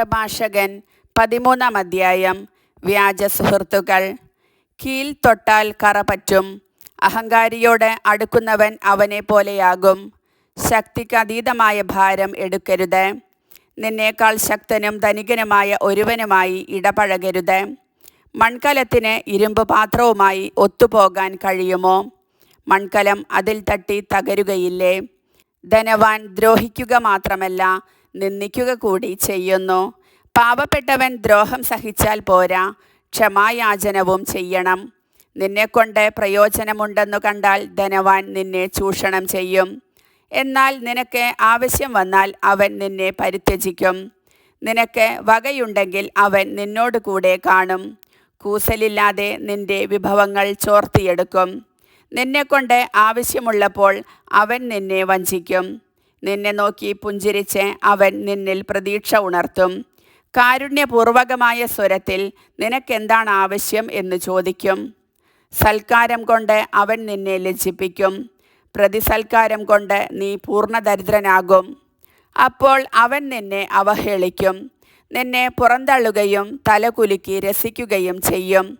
പ്രഭാഷകൻ പതിമൂന്നാം അധ്യായം വ്യാജ സുഹൃത്തുക്കൾ. കീൽ തൊട്ടാൽ കറ പറ്റും. അഹങ്കാരിയോട് അടുക്കുന്നവൻ അവനെ പോലെയാകും. ശക്തിക്ക് അതീതമായ ഭാരം എടുക്കരുത്. നിന്നേക്കാൾ ശക്തനും ധനികനുമായ ഒരുവനുമായി ഇടപഴകരുത്. മൺകലത്തിന് ഇരുമ്പ് പാത്രവുമായി ഒത്തുപോകാൻ കഴിയുമോ? മൺകലം അതിൽ തട്ടി തകരുകയില്ലേ? ധനവാൻ ദ്രോഹിക്കുക മാത്രമല്ല നിന്ദിക്കുക കൂടി ചെയ്യുന്നു. പാവപ്പെട്ടവൻ ദ്രോഹം സഹിച്ചാൽ പോരാ. ക്ഷമായാചനവും ചെയ്യണം. നിന്നെക്കൊണ്ട് പ്രയോജനമുണ്ടെന്നു കണ്ടാൽ ധനവാൻ നിന്നെ ചൂഷണം ചെയ്യും. എന്നാൽ നിനക്ക് ആവശ്യം വന്നാൽ അവൻ നിന്നെ പരിത്യജിക്കും. നിനക്ക് വകയുണ്ടെങ്കിൽ അവൻ നിന്നോട് കൂടെ കാണും. കൂസലില്ലാതെ നിന്റെ വിഭവങ്ങൾ ചോർത്തിയെടുക്കും. നിന്നെക്കൊണ്ട് ആവശ്യമുള്ളപ്പോൾ അവൻ നിന്നെ വഞ്ചിക്കും. നിന്നെ നോക്കി പുഞ്ചിരിച്ച് അവൻ നിന്നിൽ പ്രതീക്ഷ ഉണർത്തും. കാരുണ്യപൂർവകമായ സ്വരത്തിൽ നിനക്കെന്താണ് ആവശ്യം എന്ന് ചോദിക്കും. സൽക്കാരം കൊണ്ട് അവൻ നിന്നെ ലജ്ജിപ്പിക്കും. പ്രതിസൽക്കാരം കൊണ്ട് നീ പൂർണദരിദ്രനാകും. അപ്പോൾ അവൻ നിന്നെ അവഹേളിക്കും. നിന്നെ പുറന്തള്ളുകയും തലകുലുക്കി രസിക്കുകയും ചെയ്യും.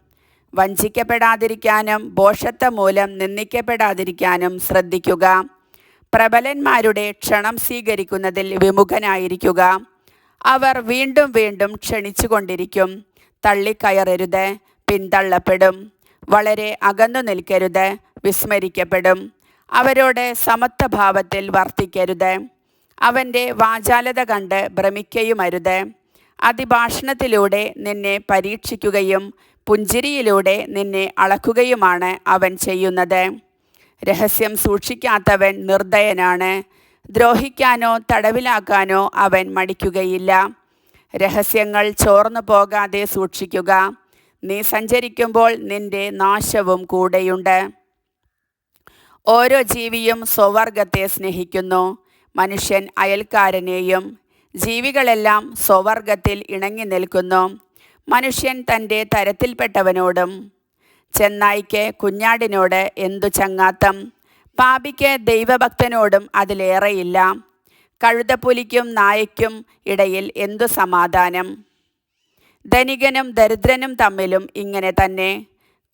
വഞ്ചിക്കപ്പെടാതിരിക്കാനും ഭോഷത്വ മൂലം നിന്ദിക്കപ്പെടാതിരിക്കാനും ശ്രദ്ധിക്കുക. പ്രബലന്മാരുടെ ക്ഷണം സ്വീകരിക്കുന്നതിൽ വിമുഖനായിരിക്കുക. അവർ വീണ്ടും വീണ്ടും ക്ഷണിച്ചുകൊണ്ടിരിക്കും. തള്ളിക്കയറരുത് പിന്തള്ളപ്പെടും. വളരെ അകന്നു നിൽക്കരുത് വിസ്മരിക്കപ്പെടും. അവരോട് സമത്വഭാവത്തിൽ വർത്തിക്കരുത്. അവന്റെ വാചാലത കണ്ട് ഭ്രമിക്കയുമരുത്. അതിഭാഷണത്തിലൂടെ നിന്നെ പരീക്ഷിക്കുകയും പുഞ്ചിരിയിലൂടെ നിന്നെ അളക്കുകയുമാണ് അവൻ ചെയ്യുന്നത്. രഹസ്യം സൂക്ഷിക്കാത്തവൻ നിർദ്ദയനാണ് ദ്രോഹിക്കാനോ തടവിലാക്കാനോ അവൻ മടിക്കുകയില്ല. രഹസ്യങ്ങൾ ചോർന്നു പോകാതെ സൂക്ഷിക്കുക. നീ സഞ്ചരിക്കുമ്പോൾ നിന്റെ നാശവും കൂടെയുണ്ട്. ഓരോ ജീവിയും സ്വവർഗത്തെ സ്നേഹിക്കുന്നു. മനുഷ്യൻ അയൽക്കാരനെയും ജീവികളെല്ലാം സ്വവർഗത്തിൽ ഇണങ്ങി നിൽക്കുന്നു. മനുഷ്യൻ തന്റെ തരത്തിൽപ്പെട്ടവനോടും ചെന്നായിക്ക് കുഞ്ഞാടിനോട് എന്തു ചങ്ങാത്തം? പാപിക്ക് ദൈവഭക്തനോടും അതിലേറെയില്ല. കഴുതപ്പുലിക്കും നായയ്ക്കും ഇടയിൽ എന്തു സമാധാനം? ധനികനും ദരിദ്രനും തമ്മിലും ഇങ്ങനെ തന്നെ.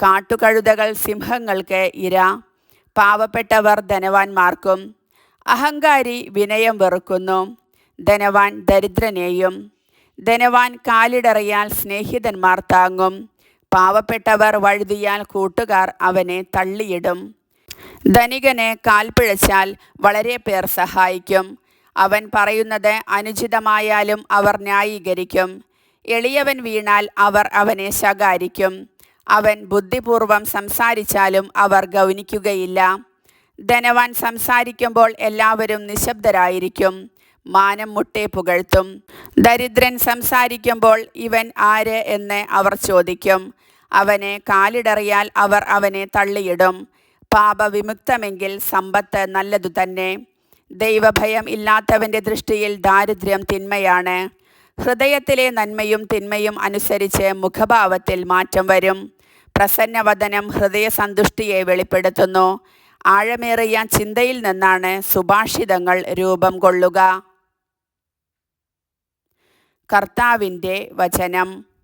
കാട്ടുകഴുതകൾ സിംഹങ്ങൾക്ക് ഇര. പാവപ്പെട്ടവർ ധനവാന്മാർക്കും. അഹങ്കാരി വിനയം വെറുക്കുന്നു. ധനവാൻ ദരിദ്രനെയും. ധനവാൻ കാലിടറിയാൽ സ്നേഹിതന്മാർ താങ്ങും. പാവപ്പെട്ടവർ വഴുതിയാൽ കൂട്ടുകാർ അവനെ തള്ളിയിടും. ധനികനെ കാൽപ്പിഴച്ചാൽ വളരെ പേർ സഹായിക്കും. അവൻ പറയുന്നത് അനുചിതമായാലും അവർ ന്യായീകരിക്കും. എളിയവൻ വീണാൽ അവർ അവനെ ശകാരിക്കും. അവൻ ബുദ്ധിപൂർവം സംസാരിച്ചാലും അവർ ഗൗനിക്കുകയില്ല. ധനവാൻ സംസാരിക്കുമ്പോൾ എല്ലാവരും നിശബ്ദരായിരിക്കും. മാനം മുട്ടേ പുകഴ്ത്തും. ദരിദ്രൻ സംസാരിക്കുമ്പോൾ ഇവൻ ആര് എന്ന് അവർ ചോദിക്കും. അവനെ കാലിടറിയാൽ അവർ അവനെ തള്ളിയിടും. പാപവിമുക്തമെങ്കിൽ സമ്പത്ത് നല്ലതു തന്നെ. ദൈവഭയം ഇല്ലാത്തവന്റെ ദൃഷ്ടിയിൽ ദാരിദ്ര്യം തിന്മയാണ്. ഹൃദയത്തിലെ നന്മയും തിന്മയും അനുസരിച്ച് മുഖഭാവത്തിൽ മാറ്റം വരും. പ്രസന്നവദനം ഹൃദയസന്തുഷ്ടിയെ വെളിപ്പെടുത്തുന്നു. ആഴമേറിയ ചിന്തയിൽ നിന്നാണ് സുഭാഷിതങ്ങൾ രൂപം കൊള്ളുക. കർത്താവിന്റെ വചനം.